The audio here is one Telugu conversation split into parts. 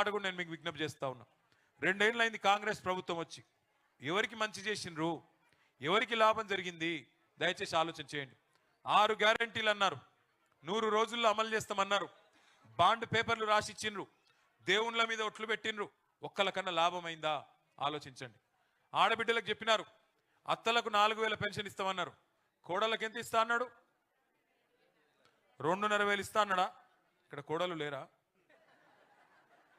మాట కూడా నేను మీకు విజ్ఞప్తి చేస్తా ఉన్నా. రెండేళ్ళైంది కాంగ్రెస్ ప్రభుత్వం వచ్చి ఎవరికి మంచి చేసిండ్రు? ఎవరికి లాభం జరిగింది? దయచేసి ఆలోచన చేయండి. ఆరు గ్యారంటీలు అన్నారు. నూరు రోజుల్లో అమలు చేస్తామన్నారు. బాండ్ పేపర్లు రాసి ఇచ్చిండ్రు దేవుళ్ళ మీద ఒట్లు పెట్టిండ్రు. ఒక్కలకన్నా లాభమైందా? ఆలోచించండి. ఆడబిడ్డలకు చెప్పినారు. అత్తలకు నాలుగు వేల పెన్షన్ ఇస్తామన్నారు. కోడళ్ళకి ఎంత ఇస్తా అన్నాడు? రెండున్నర వేలు ఇస్తా అన్నాడా? ఇక్కడ కోడలు లేరా?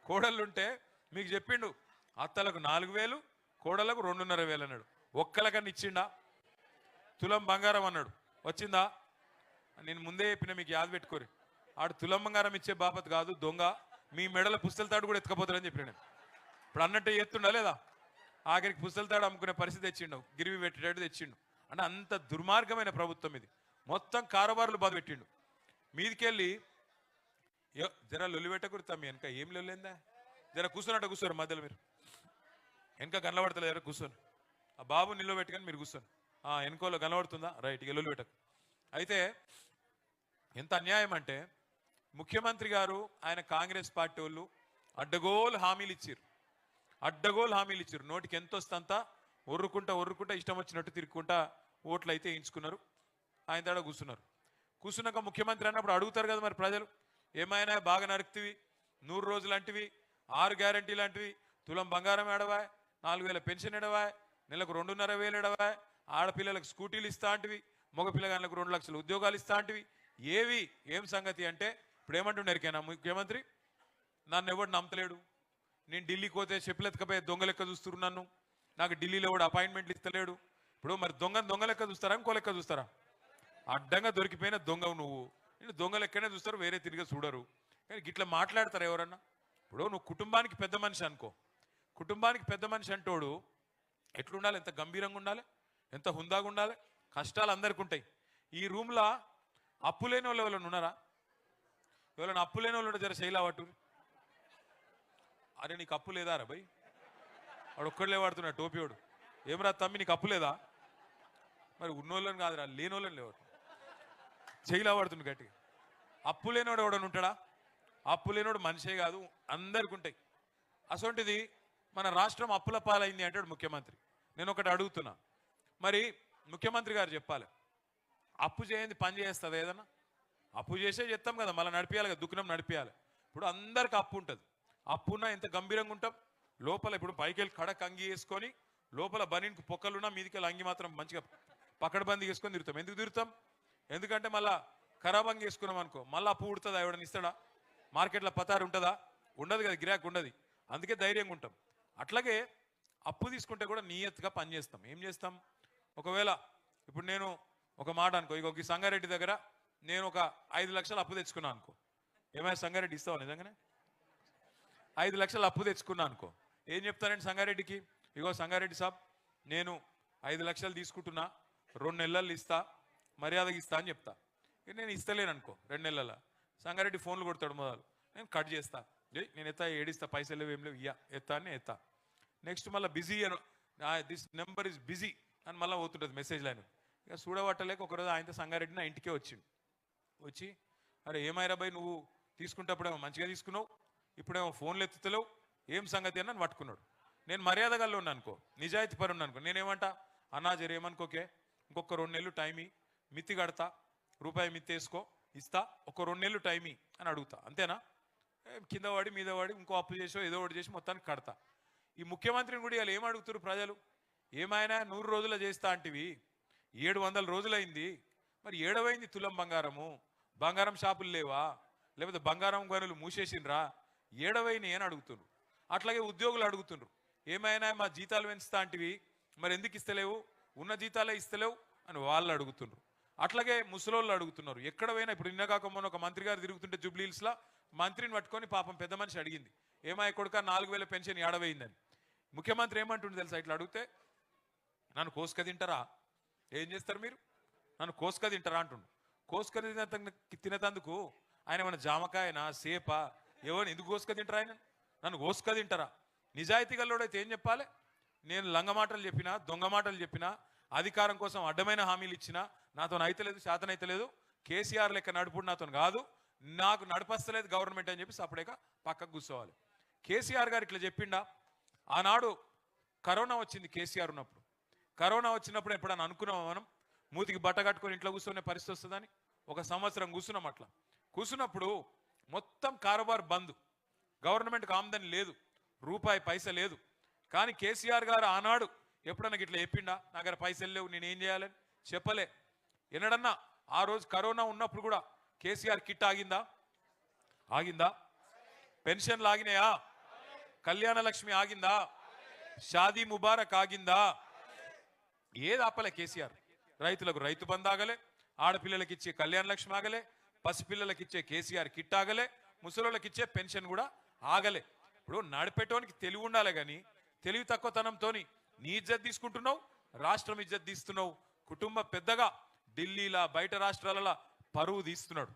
కోడళ్ళుంటే మీకు చెప్పిండు అత్తలకు నాలుగు వేలు కోడలకు రెండున్నర వేలు అన్నాడు. ఒక్కలకన్నా ఇచ్చిండా? తులం బంగారం అన్నాడు. వచ్చిందా? నేను ముందే చెప్పిన మీకు యాద పెట్టుకోరు. ఆడు తులం బంగారం ఇచ్చే బాపత్ కాదు దొంగ. మీ మెడల పుస్తల తాడు కూడా ఎత్తుకపోతారని చెప్పిన నేను. ఇప్పుడు అన్నట్టు ఎత్తుండా లేదా? ఆఖరికి పుస్తల తాడు అమ్ముకునే పరిస్థితి తెచ్చిండు. గిరివి పెట్టేటట్టు తెచ్చిండు. అంటే అంత దుర్మార్గమైన ప్రభుత్వం ఇది. మొత్తం కారోబార్లు బాధ పెట్టిండు. మీదికెళ్ళి ఏ జర లొల్లి పెట్టకూడదు తమ్మి వెనక ఏం లొల్లిందా జర కూర్చున్నట్టు కూర్చోరు మధ్యలో మీరు. వెనక కనబడతలేదు జర కూర్చోను. ఆ బాబు నిలబెట్టుకొని మీరు కూర్చోను. ఆ వెనకోలో కనబడుతుందా? రైట్ ఇక లొల్లి పెట్టకు. అయితే ఎంత అన్యాయం అంటే ముఖ్యమంత్రి గారు ఆయన కాంగ్రెస్ పార్టీ వాళ్ళు అడ్డగోలు హామీలు ఇచ్చారు అడ్డగోలు హామీలు ఇచ్చారు నోటికి ఎంత వస్తంతా ఒర్రుకుంటా ఒర్రుకుంటా ఇష్టం వచ్చినట్టు తిరుక్కుంటా ఓట్లు అయితే వేయించుకున్నారు. ఆయన తడ కూర్చున్నారు. కూర్చున్నాక ముఖ్యమంత్రి అన్నప్పుడు అడుగుతారు కదా మరి ప్రజలు. ఏమైనా బాగా నరుకుతివి? నూరు రోజులంటివి లాంటివి ఆరు గ్యారంటీ లాంటివి? తులం బంగారం ఎడవా నాలుగు వేల పెన్షన్ ఎడవా నెలకు రెండున్నర వేలు ఎడవా ఆడపిల్లలకు స్కూటీలు ఇస్తా అంటివి? మగపిల్లగాళ్ళకు రెండు లక్షల ఉద్యోగాలు ఇస్తా అంటివి? ఏవి? ఏం సంగతి అంటే ఇప్పుడు ఏమంటున్నారు ముఖ్యమంత్రి? నన్ను ఎవడు నమ్మతలేడు? నేను ఢిల్లీకి పోతే చెప్పులెత్తకపోయే దొంగ లెక్క చూస్తున్నారు నన్ను. నాకు ఢిల్లీలో కూడా అపాయింట్మెంట్లు ఇస్తలేడు. ఇప్పుడు మరి దొంగ దొంగ లెక్క చూస్తారా? ఇంకో లెక్క చూస్తారా? అడ్డంగా దొరికిపోయిన దొంగవు నువ్వు. నేను దొంగలు ఎక్కడనే చూస్తారు వేరే తిరిగి చూడరు. కానీ గిట్లా మాట్లాడతారు ఎవరన్నా? ఇప్పుడు నువ్వు కుటుంబానికి పెద్ద మనిషి అనుకో. కుటుంబానికి పెద్ద మనిషి అంటోడు ఎట్లుండాలి? ఎంత గంభీరంగా ఉండాలి? ఎంత హుందాగా ఉండాలి? కష్టాలు అందరికి ఉంటాయి. ఈ రూమ్లో అప్పు లేని వాళ్ళు ఎవరైనా ఉన్నారా? ఎవరైనా అప్పు లేని వాళ్ళు ఉంటే జర శైలా అరే నీకు అప్పు లేదా రా భయ్ వాడు ఒక్కడలే వాడుతున్నా టోపీవాడు. ఏం రా తమ్మి నీకు అప్పు లేదా? మరి ఉన్నోళ్ళని కాదురా లేనోళ్ళని లేవాడు జైలు పడుతుంది గట్టిగా. అప్పు లేనివాడు ఎవడని ఉంటాడా? అప్పు లేనివాడు మనిషే కాదు అందరికి ఉంటాయి. అసొంటిది మన రాష్ట్రం అప్పుల పాలైంది అంటాడు ముఖ్యమంత్రి. నేను ఒకటి అడుగుతున్నా. మరి ముఖ్యమంత్రి గారు చెప్పాలి. అప్పు చేయంది పని చేస్తుంది ఏదన్నా? అప్పు చేసే చెప్తాం కదా మళ్ళీ నడిపించాలి కదా దుఃఖనం నడిపించాలి ఇప్పుడు అందరికి అప్పు ఉంటుంది. అప్పున్నా ఎంత గంభీరంగా ఉంటాం? లోపల ఇప్పుడు పైకి వెళ్ళి కడక్ అంగి వేసుకొని లోపల బనీన్కి పొక్కలున్నా మీదికి వెళ్ళి అంగి మాత్రం మంచిగా పక్కడబంది వేసుకొని తిరుగుతాం. ఎందుకు తిరుగుతాం? ఎందుకంటే మళ్ళా ఖరాబ్ అంగి వేసుకున్నాం అనుకో మళ్ళీ అప్పు ఉడుతుందా ఎవడని ఇస్తాడా? మార్కెట్లో పతారు ఉంటుందా? ఉండదు కదా గిరాక్ ఉండదు. అందుకే ధైర్యంగా ఉంటాం. అట్లాగే అప్పు తీసుకుంటే కూడా నియత్గా పని చేస్తాం. ఏం చేస్తాం? ఒకవేళ ఇప్పుడు నేను ఒక మాట అనుకో ఇక ఈ సంగారెడ్డి దగ్గర నేను ఒక ఐదు లక్షలు అప్పు తెచ్చుకున్నాను అనుకో. ఏమైనా సంగారెడ్డి ఇస్తావా నిజంగానే? ఐదు లక్షలు అప్పు తెచ్చుకున్నాను అనుకో. ఏం చెప్తానండి సంగారెడ్డికి? ఇగో సంగారెడ్డి సాబ్ నేను ఐదు లక్షలు తీసుకుంటున్నా రెండు నెలలు ఇస్తా మర్యాదకి ఇస్తా అని చెప్తా. ఇక నేను ఇస్తలేను అనుకో రెండు నెలల. సంగారెడ్డి ఫోన్లు కొడతాడు మొదలు. నేను కట్ చేస్తా. నేను ఎత్తా ఏడిస్తా పైసలు లేవు ఏం లేవు ఇయ్యా ఎత్తా అని ఎత్తా. నెక్స్ట్ మళ్ళీ బిజీ అని దిస్ నెంబర్ ఇస్ బిజీ అని మళ్ళీ పోతుంటుంది మెసేజ్ లైన్. ఇక చూడబట్టలేక ఒకరోజు ఆయనతో సంగారెడ్డి నా ఇంటికే వచ్చిండు. వచ్చి అరే ఏమైరా బాయ్ నువ్వు? తీసుకుంటప్పుడేమో మంచిగా తీసుకున్నావు ఇప్పుడేమో ఫోన్లు ఎత్తుతలేవు ఏం సంగతి? అని నన్ను పట్టుకున్నాడు. నేను మర్యాద గల్లో అనుకో నిజాయితీ పరి ఉన్నా అనుకో నేనేమంటా? అన్నా జరేమనుకోకే ఇంకొక రెండు నెలలు టైం మిత్తి కడతా రూపాయి మిత్తి వేసుకో ఇస్తా ఒక రెండు నెలలు టైం అని అడుగుతా అంతేనా? కింద వాడి మీద వాడి ఇంకో అప్పు చేసో ఏదో ఒకటి చేసి మొత్తానికి కడతా. ఈ ముఖ్యమంత్రిని కూడా వాళ్ళు ఏం అడుగుతారు ప్రజలు? ఏమైనా నూరు రోజుల చేస్తా అంటివి ఏడు వందల రోజులైంది మరి ఏడవైంది తులం బంగారము? బంగారం షాపులు లేవా? లేకపోతే బంగారం గనులు మూసేసిండ్రా? ఏడవైనాయి అని అడుగుతున్నారు అట్లాగే ఉద్యోగులు అడుగుతున్నారు. ఏమైనా మా జీతాలు పెంచుతా అంటివి మరి ఎందుకు ఇస్తలేవు? ఉన్న జీతాలే ఇస్తలేవు అని వాళ్ళు అడుగుతున్నారు. అట్లాగే ముసలోళ్ళు అడుగుతున్నారు ఎక్కడ పోయినా ఇప్పుడు నిన్న మొన్న ఒక మంత్రి గారు తిరుగుతుంటే జూబ్లీహిల్స్లో మంత్రిని పట్టుకొని పాపం పెద్ద మనిషి అడిగింది ఏమాయ కొడుక నాలుగు వేల పెన్షన్ ఏడవైందని. ముఖ్యమంత్రి ఏమంటుండే తెలుసా ఇట్లా అడిగితే నన్ను కోసుక తింటారా? ఏం చేస్తారు మీరు? నన్ను కోసుక తింటారా? అంటుండు. కోసుక తిన ఆయన మన జామకాయనా సేప ఎవరిని ఎందుకు కోసుక తింటారా ఆయన? నన్ను కోసుక తింటారా? నిజాయితీ గల్లోడైతే ఏం చెప్పాలి? నేను లంగ మాటలు చెప్పినా దొంగ మాటలు చెప్పినా అధికారం కోసం అడ్డమైన హామీలు ఇచ్చినా నాతో అయితలేదు శాతం అయితలేదు కేసీఆర్ లెక్క నడుపుడు నాతో కాదు. నాకు నడపస్తలేదు గవర్నమెంట్ అని చెప్పి సపడేక పక్కకు కూర్చోవాలి. కేసీఆర్ గారు ఇట్లా చెప్పిండా? ఆనాడు కరోనా వచ్చింది కేసీఆర్ ఉన్నప్పుడు. కరోనా వచ్చినప్పుడు ఎప్పుడన్నా అనుకున్నాం మనం? మూతికి బట్ట కట్టుకొని ఇంట్లో కూర్చునే పరిస్థితి వస్తుందని? ఒక సంవత్సరం కూర్చున్నాం అట్లా. కూర్చున్నప్పుడు మొత్తం కారోబార్ బంద్. గవర్నమెంట్కి ఆమదని లేదు. రూపాయి పైస లేదు. కానీ కేసీఆర్ గారు ఆనాడు ఎప్పుడన్నా ఇట్లా చెప్పిండా? నా దగ్గర పైసలు లేవు నేను ఏం చేయాలని చెప్పలే. ఎన్నడన్నా? ఆ రోజు కరోనా ఉన్నప్పుడు కూడా కేసీఆర్ కిట్ ఆగిందా? ఆగిందా? పెన్షన్లు ఆగినాయా కళ్యాణ లక్ష్మి ఆగిందా? షాదీ ముబారక్ ఆగిందా? ఏది ఆపలే కేసీఆర్. రైతులకు రైతు బంద్ ఆగలే ఆడపిల్లలకి ఇచ్చే కళ్యాణ లక్ష్మి ఆగలే పసిపిల్లలకి ఇచ్చే కేసీఆర్ కిట్ ఆగలే ముసలోళ్ళకి ఇచ్చే పెన్షన్ కూడా ఆగలే. ఇప్పుడు నడిపేటోనికి తెలివి ఉండాలి కానీ తెలివి తక్కువతనంతో నీ ఇజ్జత్ తీసుకుంటున్నావు రాష్ట్రం ఇజ్జత్ తీస్తున్నావు. కుటుంబ పెద్దగా ఢిల్లీలా బయట రాష్ట్రాలలో పరువు తీస్తున్నాడు.